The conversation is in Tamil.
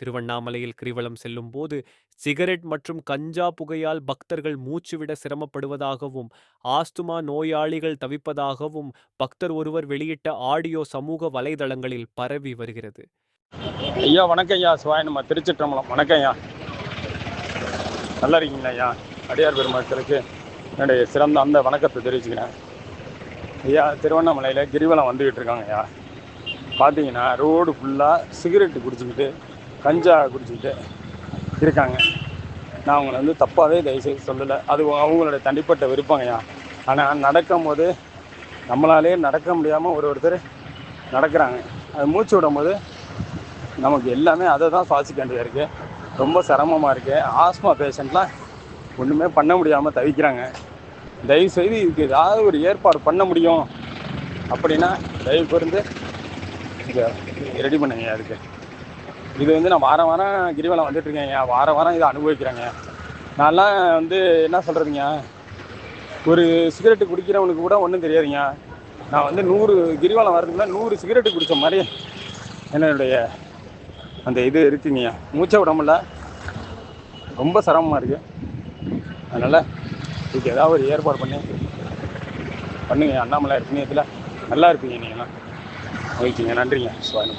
திருவண்ணாமலையில் கிரிவலம் செல்லும் போது சிகரெட் மற்றும் கஞ்சா புகையால் பக்தர்கள் மூச்சுவிட சிரமப்படுவதாகவும் ஆஸ்துமா நோயாளிகள் தவிப்பதாகவும் பக்தர் ஒருவர் வெளியிட்ட ஆடியோ சமூக வலைதளங்களில் பரவி வருகிறது. ஐயா வணக்கம் ஐயா சிவாய் நம்ம திருச்சிற்றம்பலம். வணக்கம் ஐயா நல்லா இருக்கீங்களா ஐயா அடியார் பெருமக்களுக்கு என்னுடைய சிறந்த அந்த வணக்கத்தை தெரிவிச்சுக்கிறேன். ஐயா திருவண்ணாமலையில் கிரிவலம் வந்துக்கிட்டு இருக்காங்க ஐயா பார்த்தீங்கன்னா ரோடு ஃபுல்லாக சிகரெட்டு குடிச்சிக்கிட்டு கஞ்சா குடிச்சிக்கிட்டு இருக்காங்க. நான் அவங்கள வந்து தப்பாகவே தயவுசெய்து சொல்லலை. அது அவங்களோட தனிப்பட்ட விருப்பங்கய்யா ஆனால் நடக்கும் போது நம்மளாலே நடக்க முடியாமல் ஒரு ஒருத்தர் நடக்கிறாங்க. அது மூச்சு விடும் போது நமக்கு எல்லாமே அதை தான் சுவாசிக்க வேண்டியதாக இருக்குது ரொம்ப சிரமமாக இருக்குது ஆஸ்மா பேஷண்ட்லாம் ஒன்றுமே பண்ண முடியாமல் தவிக்கிறாங்க. தயவுசெய்து இதுக்கு ஏதாவது ஒரு ஏற்பாடு பண்ண முடியும். அப்படின்னா தயவு கூர்ந்து இங்கே ரெடி பண்ணுங்க அதுக்கு. இது வந்து நான் வாரம் வாரம் கிரிவலம் வந்துட்டுருக்கேங்க. வாரம் வாரம் இதை அனுபவிக்கிறேங்க. நான்லாம் வந்து என்ன சொல்கிறதுங்க ஒரு சிகரெட்டு குடிக்கிறவனுக்கு கூட ஒன்றும் தெரியாதுங்க. நான் வந்து நூறு கிரிவலம் வரதுக்குள்ள நூறு சிகரெட்டு குடித்த மாதிரி என்னுடைய அந்த இது இருக்குங்க. மூச்சை விட முடியல. ரொம்ப சிரமமாக இருக்குது அதனால் இதுக்கு ஏதாவது ஒரு ஏற்பாடு பண்ணி பண்ணுங்க. அண்ணாமலை இதில் நல்லா இருப்பீங்க நீங்களாம் ஓகேங்க நன்றிங்க. சுவாமி.